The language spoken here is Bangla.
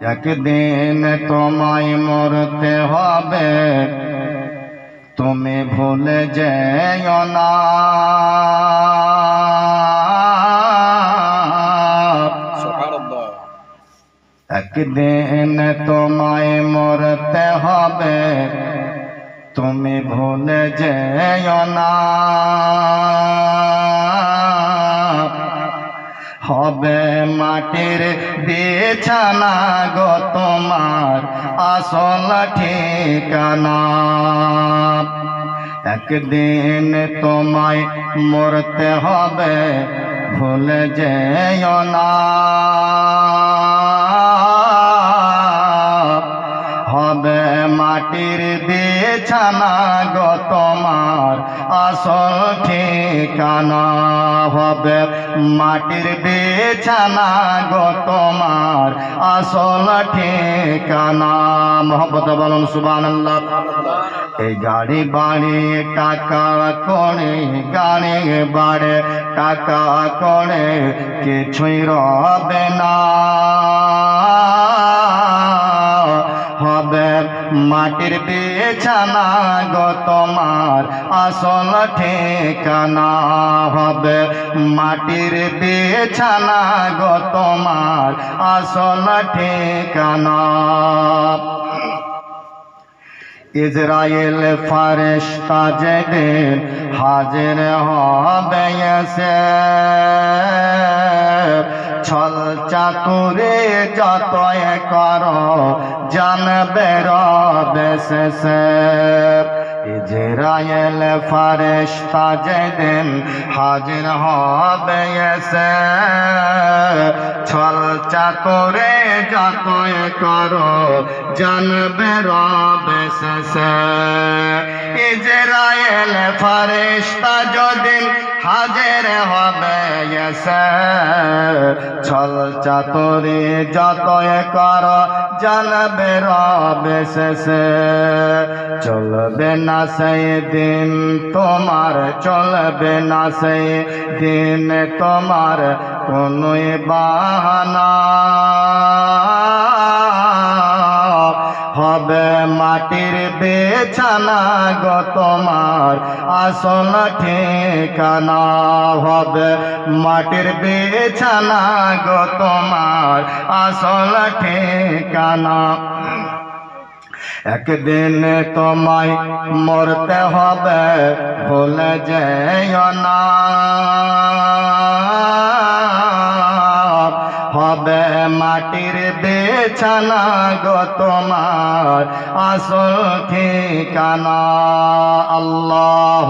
একদিন তোমায় মরতে হবে। তুমি ভুলে যেও না। একদিন তোমায় মরতে হবে। তুমি ভুলে যেও না। হবে মাটির বিছানা গো তোমার আসল ঠিকানা। একদিন তোমায় মরতে হবে ভুলে যেও না। হবে মাটির বিছানা গো তোমার। আসল ঠিকানা হবে মাটির বিছানা গো তোমার। আসল ঠিকানা মোহব্বত বলুন সুবান এই গাড়ি বাড়ি টাকা করে গাড়ি বাড়ে, টাকা করে কিছুই রবে না। মাটির বেছানা গো তোমার আসল ঠিকানা হবে। মাটির বেছানা গো তোমার আসল ঠিকানা। ইসরায়েল ফারেস্তা যেদিন হাজির হবে ছল চাতুরে যতই কর, জানবে রবে শেষে ইসরায়েল ফারেস্তা যেদিন হাজির হবে এসে, ছল চাতুরে যতই কর, জানবে রবে শেষে ইসরায়েল ফারেস্তা যদিন হাজির হবে এসে ছল চাতুরি যতই কর, জানবে রবে শেষে। চলবে না সেই দিন, তোমার চলবে না সেই দিন, তোমার কোনোই বাহানা। হবে মাটির বেছানা গো তোমার। আসল ঠিকানা হবে মাটির বেছানা গো তোমার। আসল ঠিকানা। একদিন তোমায় মরতে হবে, ভুলে যেও না। হবে মাটির বেছানা গো তোমার আসল ঠিকানা। আল্লাহ